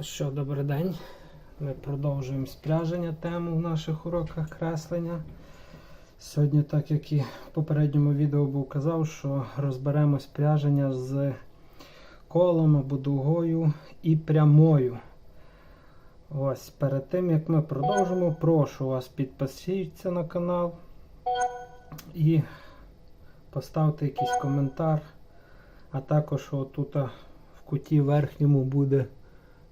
Що, добрий день. Ми продовжуємо спряження тему в наших уроках креслення. Сьогодні, так як і в попередньому відео був казав, що розберемо спряження з колом або дугою і прямою. Ось, перед тим як ми продовжимо, прошу вас підпишіться на канал і поставте якийсь коментар. А також отут в куті верхньому буде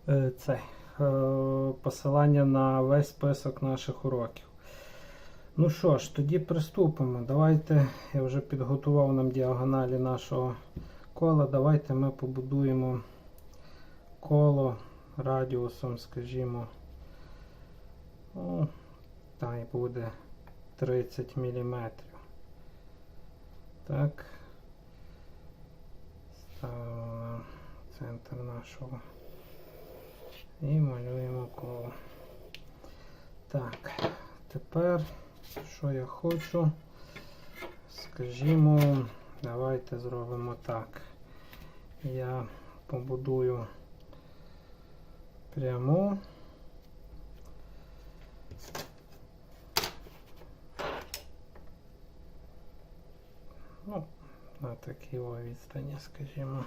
е, цей, е, посилання на весь список наших уроків. Ну що ж, тоді приступимо. Давайте, я вже підготував нам діагоналі нашого кола. Давайте ми побудуємо коло радіусом, скажімо, ну, та й буде 30 мм. Так. Ставимо центр нашого. І малюємо коло. Так, тепер, що я хочу, скажімо, давайте зробимо так. Я побудую пряму. Ну, на такій відстані, скажімо,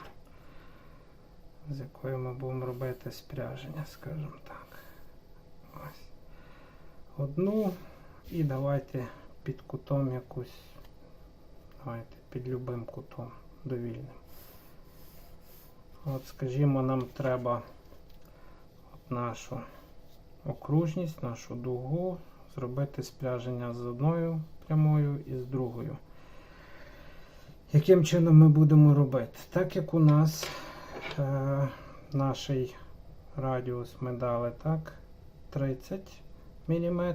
з якою ми будемо робити спряження, скажімо так. Ось. Одну і давайте під кутом якусь, давайте під любим кутом довільним. От, скажімо, нам треба от нашу окружність, нашу дугу, зробити спряження з одною прямою і з другою. Яким чином ми будемо робити? Так як у нас е, наш радіус ми дали так, 30 мм,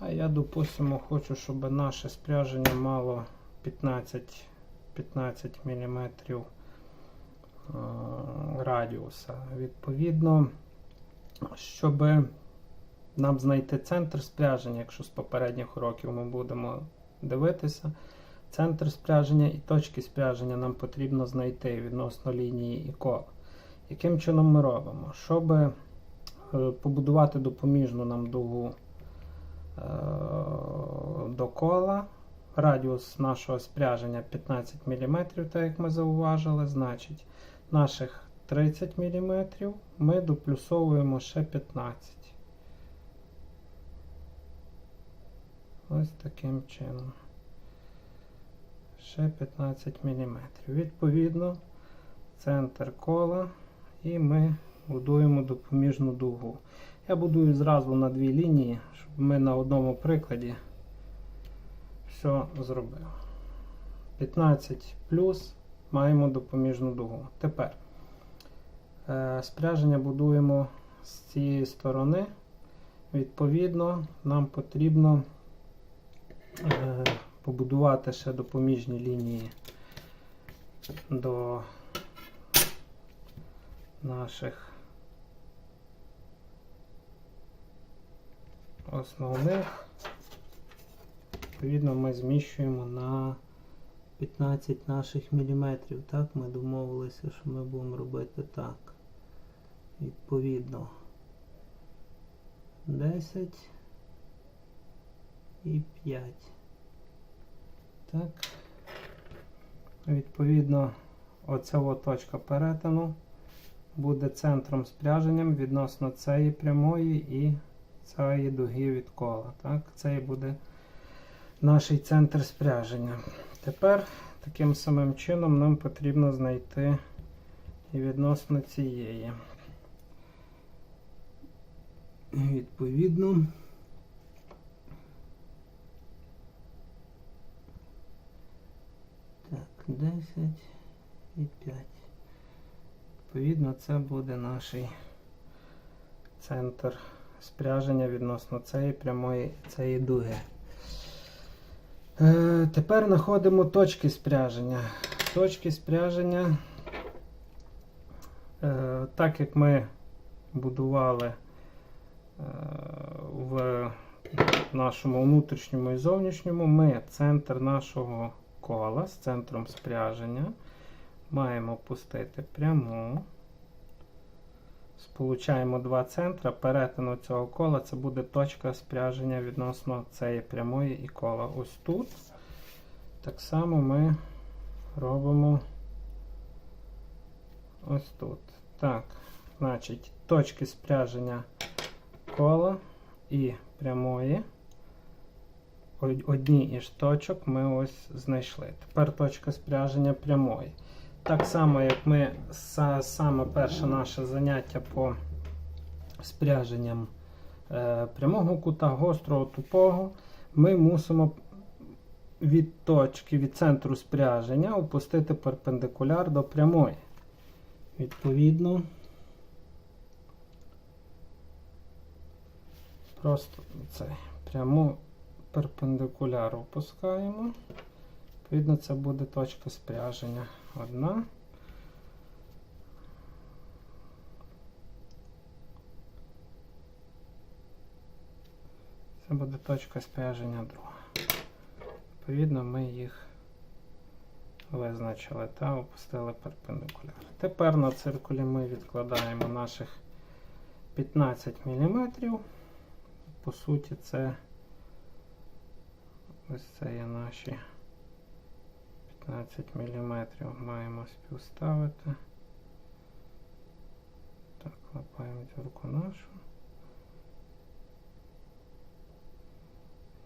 а я, допустимо, хочу, щоб наше спряження мало 15, 15 мм радіуса. Відповідно, щоб нам знайти центр спряження, якщо з попередніх уроків ми будемо дивитися, Центр спряження і точки спряження нам потрібно знайти відносно лінії і кола. Яким чином ми робимо? Щоб е, побудувати допоміжну нам дугу е, до кола, радіус нашого спряження 15 мм, так як ми зауважили, значить наших 30 мм ми доплюсовуємо ще 15. Ось таким чином ще 15 мм. Відповідно, центр кола і ми будуємо допоміжну дугу. Я будую зразу на дві лінії, щоб ми на одному прикладі все зробили. 15 плюс маємо допоміжну дугу. Тепер е, спряження будуємо з цієї сторони. Відповідно, нам потрібно. Побудувати ще допоміжні лінії до наших основних. Відповідно, ми зміщуємо на 15 наших міліметрів. Так, ми домовилися, що ми будемо робити так. Відповідно 10 і 5. Так. Відповідно, оця точка перетину буде центром спряженням відносно цієї прямої і цієї дуги від кола. Так? Це і буде наш центр спряження. Тепер таким самим чином нам потрібно знайти і відносно цієї. Відповідно. Так, 10 і 5. Відповідно, це буде наш центр спряження відносно цієї прямої цієї дуги. Е, тепер знаходимо точки спряження. Точки спряження, е, так як ми будували е, в нашому внутрішньому і зовнішньому, ми центр нашого кола з центром спряження маємо пустити пряму, сполучаємо два центра, перетину цього кола це буде точка спряження відносно цієї прямої і кола. Ось тут. Так само ми робимо ось тут. Так, значить, точки спряження кола і прямої. Од- Одні із точок ми ось знайшли. Тепер точка спряження прямої. Так само, як ми саме перше наше заняття по спряженням е, прямого кута, гострого, тупого, ми мусимо від точки, від центру спряження опустити перпендикуляр до прямої. Відповідно, просто цей пряму перпендикуляр опускаємо. Відповідно, це буде точка спряження. Одна. Це буде точка спряження друга. Відповідно, ми їх визначили та опустили перпендикуляр. Тепер на циркулі ми відкладаємо наших 15 мм. По суті, це ось це є наші 15 мм маємо співставити. Так, лапаємо дюрку нашу.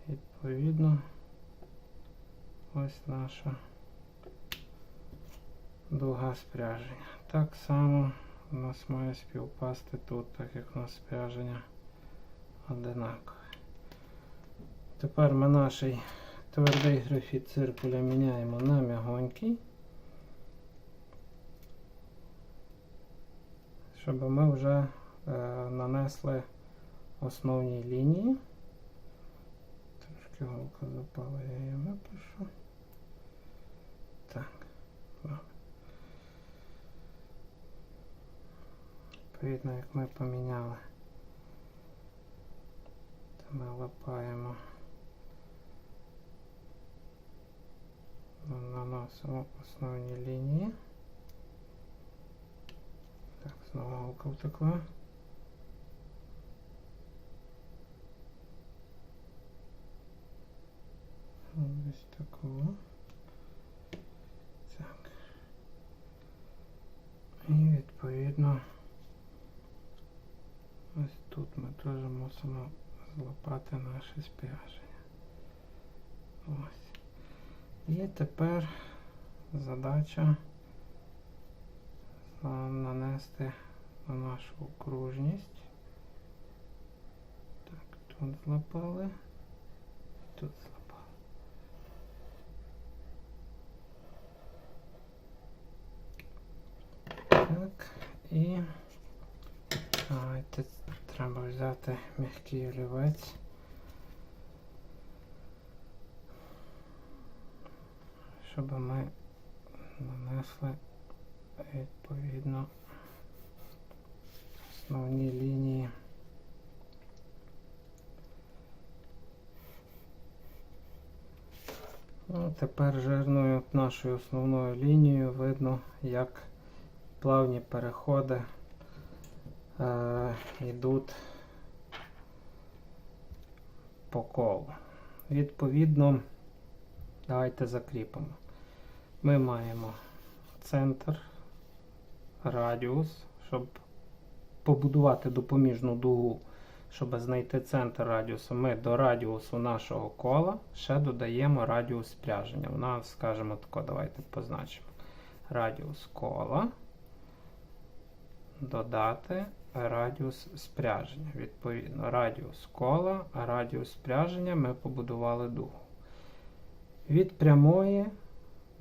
Відповідно, ось наша дуга спряження. Так само у нас має співпасти тут, так як у нас спряження одинакове. Тепер ми наш твердий графіт циркуля міняємо на м'ягонький, щоб ми вже е, нанесли основні лінії. Трошки голка запала, я її випишу. Так. Відповідно, як ми поміняли, то ми лапаємо. Наносимо основні лінії. Так, знову голка втекла. Ось такого. Так. І відповідно ось тут ми теж мусимо злопати наше спряження. Ось. І тепер задача нанести на нашу окружність. Так, тут злопали, тут злопали. Так, і давайте треба взяти м'який олівець. Щоб ми нанесли відповідно основні лінії. Ну, тепер жирною нашою основною лінією видно, як плавні переходи е, йдуть по колу. Відповідно, Давайте закріпимо. Ми маємо центр, радіус, щоб побудувати допоміжну дугу, щоб знайти центр радіусу. Ми до радіусу нашого кола ще додаємо радіус спряження. У нас, скажімо тако, давайте позначимо. Радіус кола. Додати радіус спряження. Відповідно, радіус кола, радіус спряження ми побудували дугу. Від прямої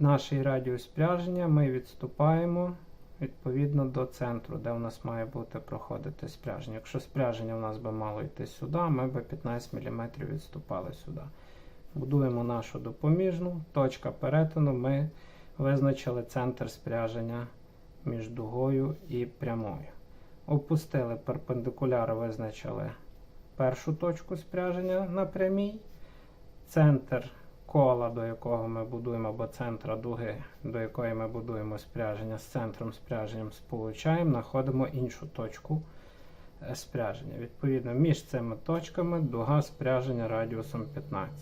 наш радіус спряження ми відступаємо відповідно до центру, де у нас має бути проходити спряження. Якщо спряження у нас би мало йти сюди, ми би 15 мм відступали сюди. Будуємо нашу допоміжну, точка перетину, ми визначили центр спряження між дугою і прямою. Опустили перпендикуляр, визначили першу точку спряження на прямій. Центр кола, до якого ми будуємо, або центра дуги, до якої ми будуємо спряження з центром спряженням сполучаємо, знаходимо іншу точку е, спряження. Відповідно, між цими точками дуга спряження радіусом 15.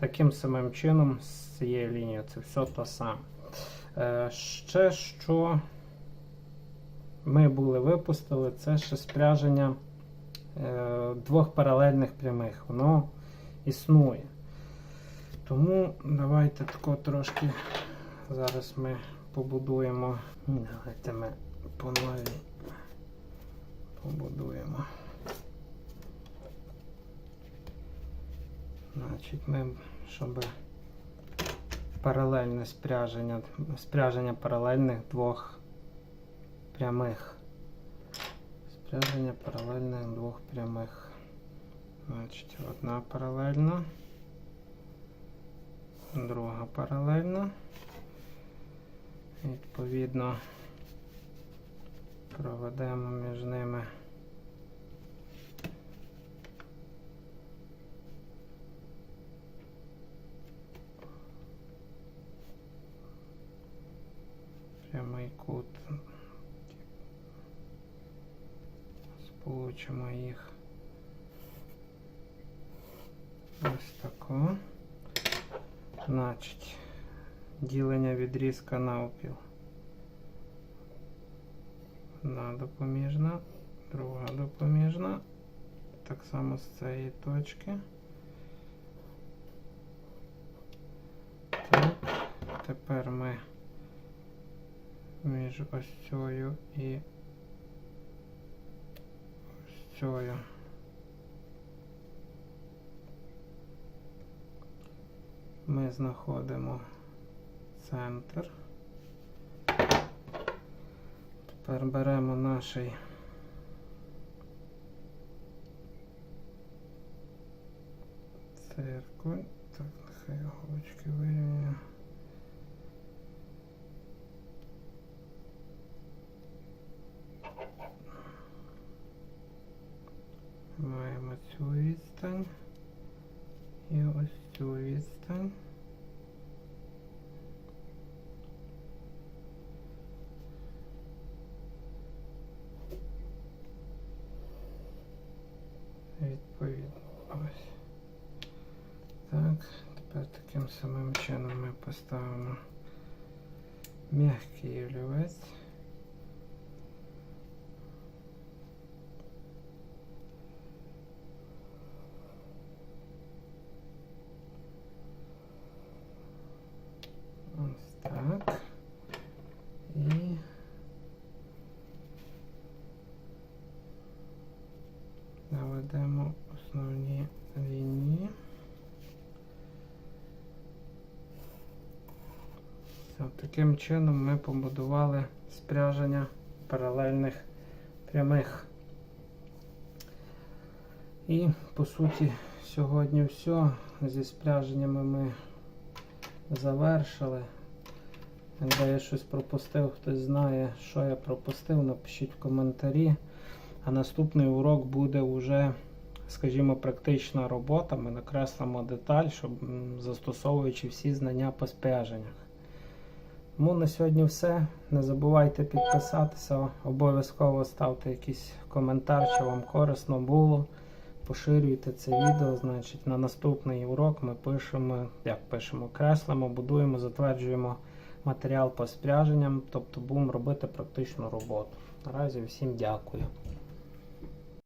Таким самим чином, з цією лінією це все то саме. Е, ще що ми були випустили, це ще спряження е, двох паралельних прямих. Воно існує. Тому давайте тако трошки зараз ми побудуємо. Давайте ми по новій побудуємо. Значить, ми, щоб паралельне спряження, спряження паралельних двох прямих. Спряження паралельних двох прямих. Значить, одна паралельна, друга паралельна. Відповідно, проведемо між ними прямий кут. Сполучимо їх ось тако. Значить, ділення відрізка навпіл. Одна допоміжна, друга допоміжна. Так само з цієї точки. Так, тепер ми між ось цією і ось цією. Ми знаходимо центр. Тепер беремо наш циркуль. Так, нехай голочки вирівняю. Маємо цю відстань і ось цю відстань. Відповідно, ось. Так, тепер таким самим чином ми поставимо м'який олівець. Таким чином ми побудували спряження паралельних прямих. І по суті сьогодні все. Зі спряженнями ми завершили. Якщо я щось пропустив, хтось знає, що я пропустив, напишіть в коментарі. А наступний урок буде вже, скажімо, практична робота. Ми накреслимо деталь, щоб застосовуючи всі знання по спряженнях. Тому на сьогодні все. Не забувайте підписатися, обов'язково ставте якийсь коментар, чи вам корисно було. Поширюйте це відео, значить на наступний урок ми пишемо, як пишемо, креслимо, будуємо, затверджуємо матеріал по спряженням, тобто будемо робити практичну роботу. Наразі всім дякую.